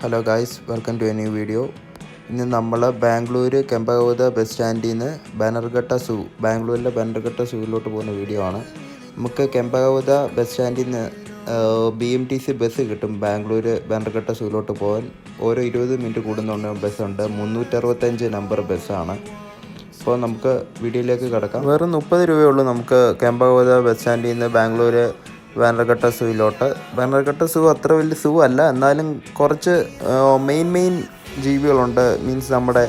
Hello guys welcome to a new video ഇന്ന് നമ്മൾ Bangalore കെമ്പകൗത bus സ്റ്റാൻഡിൽ നിന്ന് ബാനർഘട്ട സൂ ബാംഗ്ലൂരിലെ ബാനർഘട്ട സൂവിലോട്ട് പോകുന്ന വീഡിയോ ആണ്. നമുക്ക് കെമ്പകൗത ബസ് സ്റ്റാൻഡിൽ നിന്ന് B M T C bus കിട്ടും ബാംഗ്ലൂർ ബാനർഘട്ട സൂവിലോട്ട് പോകാൻ. ഓരോ ഇരുപത് മിനിറ്റ് കൂടുന്നുണ്ട് ബസ്സുണ്ട് മുന്നൂറ്ററുപത്തഞ്ച് നമ്പർ ബസ്സാണ് അപ്പോൾ നമുക്ക് വീഡിയോയിലേക്ക് കിടക്കാം. വെറും മുപ്പത് രൂപയുള്ളൂ നമുക്ക് കെമ്പകൗത ബസ് സ്റ്റാൻഡിൽ നിന്ന് ബാംഗ്ലൂർ ബാനർഘട്ട സൂയിലോട്ട് ബാനർഘട്ട സൂ അത്ര വലിയ സൂ അല്ല എന്നാലും കുറച്ച് മെയിൻ മെയിൻ ജീവികളുണ്ട്. മീൻസ് നമ്മുടെ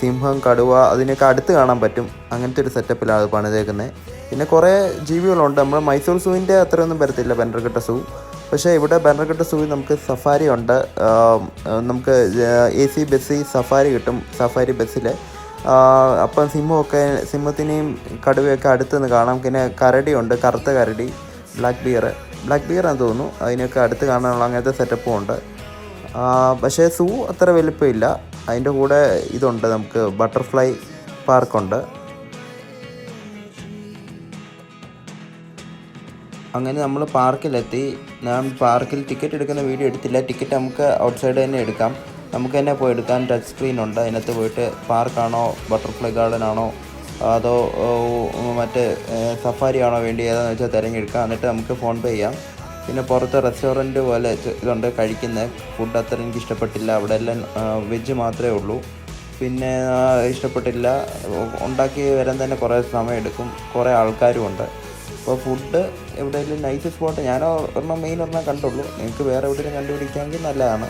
സിംഹം കടുവ അതിനൊക്കെ അടുത്ത് കാണാൻ പറ്റും. അങ്ങനത്തെ ഒരു സെറ്റപ്പിലാണ് അത് പണിതേക്കുന്നത് പിന്നെ കുറേ ജീവികളുണ്ട്. നമ്മൾ മൈസൂർ സൂവിന്റെ അത്രയൊന്നും വരത്തില്ല ബനർഘട്ട സൂ. പക്ഷേ ഇവിടെ ബനർഘട്ട സൂവിൽ നമുക്ക് സഫാരി ഉണ്ട്. നമുക്ക് എ സി ബസ്സിൽ സഫാരി കിട്ടും സഫാരി ബസ്സിൽ അപ്പം സിംഹമൊക്കെ സിംഹത്തിനെയും കടുവയൊക്കെ അടുത്ത് നിന്ന് കാണാം. പിന്നെ കരടിയുണ്ട് കറുത്ത കരടി. ബ്ലാക്ക് ബിയർ ബ്ലാക്ക് ബിയർ ആണെന്ന് തോന്നുന്നു. അതിനൊക്കെ അടുത്ത് കാണാനുള്ള അങ്ങനത്തെ സെറ്റപ്പും ഉണ്ട്. പക്ഷേ സൂ അത്ര വലിപ്പമില്ല. അതിന്റെ കൂടെ ഇതുണ്ട് നമുക്ക് ബട്ടർഫ്ലൈ പാർക്കുണ്ട് അങ്ങനെ നമ്മൾ പാർക്കിലെത്തി. ഞാൻ പാർക്കിൽ ടിക്കറ്റ് എടുക്കുന്ന വീഡിയോ എടുത്തില്ല. ടിക്കറ്റ് നമുക്ക് ഔട്ട്സൈഡ് തന്നെ എടുക്കാം. നമുക്ക് തന്നെ പോയി എടുക്കാൻ ടച്ച് സ്ക്രീൻ ഉണ്ട്. അതിനകത്ത് പോയിട്ട് പാർക്കാണോ ബട്ടർഫ്ലൈ ഗാർഡൻ ആണോ അതോ മറ്റ് ആണോ വേണ്ടി ഏതാണെന്ന് വെച്ചാൽ തിരഞ്ഞെടുക്കാം. എന്നിട്ട് നമുക്ക് ഫോൺ പേ ചെയ്യാം. പിന്നെ പുറത്ത് റെസ്റ്റോറന്റ് പോലെ ഇതുണ്ട് കഴിക്കുന്നത് ഫുഡ് അത്ര എനിക്ക് ഇഷ്ടപ്പെട്ടില്ല. അവിടെ എല്ലാം വെജ് മാത്രമേ ഉള്ളൂ. പിന്നെ ഇഷ്ടപ്പെട്ടില്ല. ഉണ്ടാക്കി വരാൻ തന്നെ കുറേ സമയം എടുക്കും. കുറേ ആൾക്കാരും ഉണ്ട്. അപ്പോൾ ഫുഡ് എവിടെയെങ്കിലും നൈസ് സ്പോട്ട് ഞാനോ ഒരെണ്ണം മെയിൻ ഒരെണ്ണം കണ്ടുള്ളൂ. നിങ്ങൾക്ക് വേറെ എവിടെയെങ്കിലും കണ്ടുപിടിക്കാമെങ്കിൽ നല്ലതാണ്.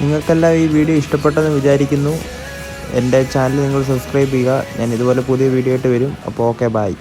നിങ്ങൾക്കെല്ലാം ഈ വീഡിയോ ഇഷ്ടപ്പെട്ടെന്ന് വിചാരിക്കുന്നു. എന്റെ ചാനൽ നിങ്ങൾ സബ്സ്ക്രൈബ് ചെയ്യുക. ഞാൻ ഇതുപോലെ പുതിയ വീഡിയോ ആയിട്ട് വരും. അപ്പോൾ ഓക്കെ ബായ്